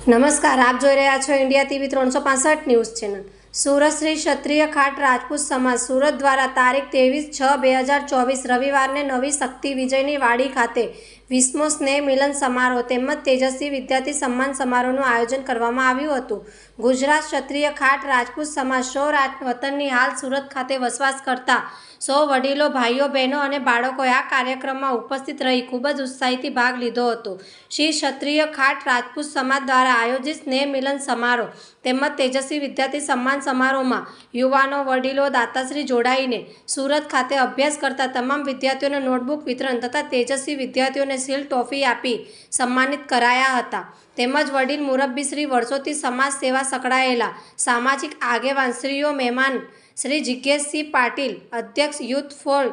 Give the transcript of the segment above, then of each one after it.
નમસ્કાર, આપ જોઈ રહ્યા છો ઇન્ડિયા ટીવી ત્રણસો પાસઠ ન્યૂઝ ચેનલ. સુરત શ્રી ક્ષત્રિય ખાટ રાજપૂત સમાજ સુરત દ્વારા તારીખ ત્રેવીસ છ બે હજાર ચોવીસ રવિવારને નવી શક્તિ વિજયની વાડી ખાતે વીસમો સ્નેહ મિલન સમારોહ તેમજ તેજસ્વી વિદ્યાર્થી સન્માન સમારોહનું આયોજન કરવામાં આવ્યું હતું. ગુજરાત ક્ષત્રિય ખાટ રાજપૂત સમાજ સૌ વતનની હાલ સુરત ખાતે વસવાસ કરતા સૌ વડીલો, ભાઈઓ, બહેનો અને બાળકોએ આ કાર્યક્રમમાં ઉપસ્થિત રહી ખૂબ જ ઉત્સાહીથી ભાગ લીધો હતો. શ્રી ક્ષત્રિય ખાટ રાજપૂત સમાજ દ્વારા આયોજિત સ્નેહ મિલન સમારોહ તેમજ તેજસ્વી વિદ્યાર્થી સન્માન સમારોહમાં યુવાનો, વડીલો, દાતાશ્રી જોડાઈને સુરત ખાતે અભ્યાસ કરતા તમામ વિદ્યાર્થીઓને નોટબુક વિતરણ તથા તેજસ્વી વિદ્યાર્થીઓને સીલ ટોફી આપી સન્માનિત કરાયા હતા. તેમજ વડીલ મુરબ્બીશ્રી વર્ષોથી સમાજ સેવા સંકળાયેલા સામાજિક આગેવાનશ્રીઓ મહેમાન શ્રી જિજ્ઞેશસિંહ પાટીલ, અધ્યક્ષ youth for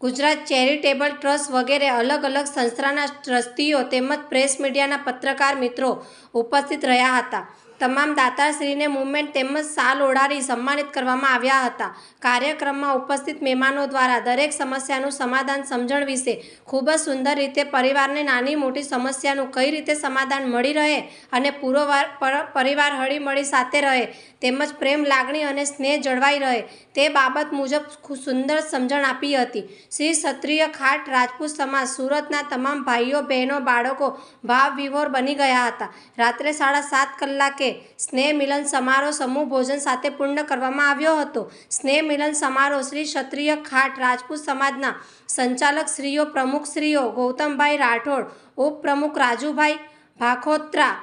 Gujarat charitable trust વગેરે અલગ અલગ સંસ્થાના ટ્રસ્ટીઓ તેમજ પ્રેસ મીડિયાના પત્રકાર મિત્રો ઉપસ્થિત રહ્યા હતા. તમામ દાતાશ્રીને મુવમેન્ટ તેમજ સાલ ઓઢાડી સન્માનિત કરવામાં આવ્યા હતા. કાર્યક્રમમાં ઉપસ્થિત મહેમાનો દ્વારા દરેક સમસ્યાનું સમાધાન સમજણ વિશે ખૂબ જ સુંદર રીતે પરિવારને નાની મોટી સમસ્યાનું કઈ રીતે સમાધાન મળી રહે અને પૂરો પર- પરિવાર હળીમળી સાથે રહે, તેમજ પ્રેમ, લાગણી અને સ્નેહ જળવાઈ રહે તે બાબત મુજબ સુંદર સમજણ આપી હતી. શ્રી ક્ષત્રિય ખાટ રાજપૂત સમાજ સુરતના તમામ ભાઈઓ, બહેનો, બાળકો ભાવ વિભોર બની ગયા હતા. રાત્રે સાડા સાત કલાકે સ્નેહ મિલન સમારોહ સમૂહ ભોજન સાથે પૂર્ણ કરવામાં આવ્યો હતો. સ્નેહ મિલન સમારોહ શ્રી ક્ષત્રિય ખાટ રાજપૂત સમાજના સંચાલક શ્રીઓ પ્રમુખ શ્રીઓ ગૌતમભાઈ રાઠોડ ઉપપ્રમુખ રાજુભાઈ ભાખોત્રા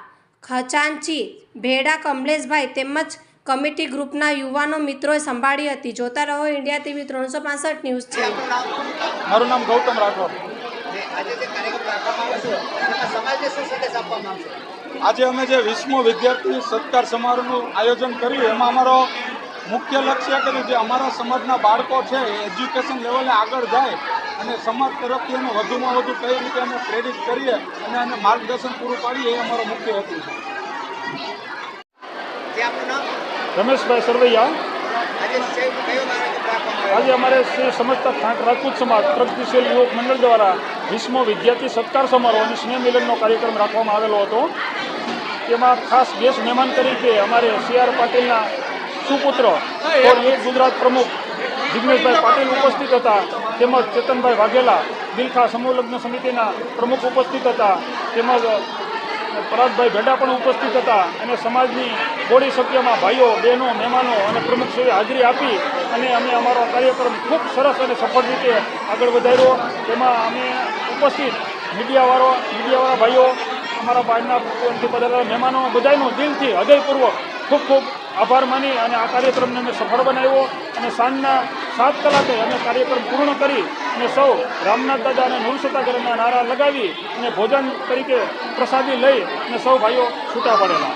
ખચાંચી ભેડા કમલેશભાઈ તેમજ કમિટી ગ્રુપના યુવાનો મિત્રોએ સંભાળી હતી. જોતા રહો ઇન્ડિયા ટીવી ત્રણસો પાસઠ ન્યૂઝ છે. મારું નામ ગૌતમ રાઠોડ. આજે જે કાર્યક્રમ રાખવામાં આવશે એમાં સમાજને શું સંદેશ આપવામાં આવશે આજે અમે જે વીસમો વિદ્યાર્થી સત્કાર સમારોહનું આયોજન કર્યું એમાં અમારો મુખ્ય લક્ષ્ય કર્યું જે અમારા સમાજના બાળકો છે એ એજ્યુકેશન લેવલે આગળ જાય અને સમાજ તરફથી એને વધુમાં વધુ કઈ રીતે અમે પ્રેરિત કરીએ અને એને માર્ગદર્શન પૂરું પાડીએ એ અમારો મુખ્ય હેતુ છે. રમેશભાઈ સરવૈયા. આજે અમારે શ્રી સમજતા ખાંટ રાજપૂત સમાજ પ્રગતિશીલ યુવક મંડળ દ્વારા વીસમો વિદ્યાર્થી સત્કાર સમારોહ અને સ્નેહ મિલનનો કાર્યક્રમ રાખવામાં આવેલો હતો. તેમાં ખાસ ગેસ્ટ મહેમાન તરીકે અમારે સી આર પાટીલના સુપુત્ર ગુજરાત પ્રમુખ જિગ્નેશભાઈ પાટીલ ઉપસ્થિત હતા. તેમજ ચેતનભાઈ વાઘેલા દિલખા સમૂહ લગ્ન સમિતિના પ્રમુખ ઉપસ્થિત હતા. તેમજ પરાજભાઈ ભેડા પણ ઉપસ્થિત હતા. અને સમાજની બોડી સભ્યમાં ભાઈઓ બહેનો મહેમાનો અને પ્રમુખશ્રીએ હાજરી આપી અને અમે અમારો કાર્યક્રમ ખૂબ સરસ અને સફળ રીતે આગળ વધાર્યો. તેમાં અમે ઉપસ્થિત મીડિયાવાળો મીડિયાવાળા ભાઈઓ અમારા બાળના પધારેલા મહેમાનો, બધાનો દિલથી હૃદયપૂર્વક ખૂબ ખૂબ આભાર માની અને આ કાર્યક્રમને અમે સફળ બનાવ્યો અને સાંજના સાત કલાકે અમે કાર્યક્રમ પૂર્ણ કરી અને સૌ રામનાથ દાદા અને નુરસતાગરના નારા લગાવી અને ભોજન તરીકે પ્રસાદી લઈ અને સૌ ભાઈઓ છૂટા પડેલા.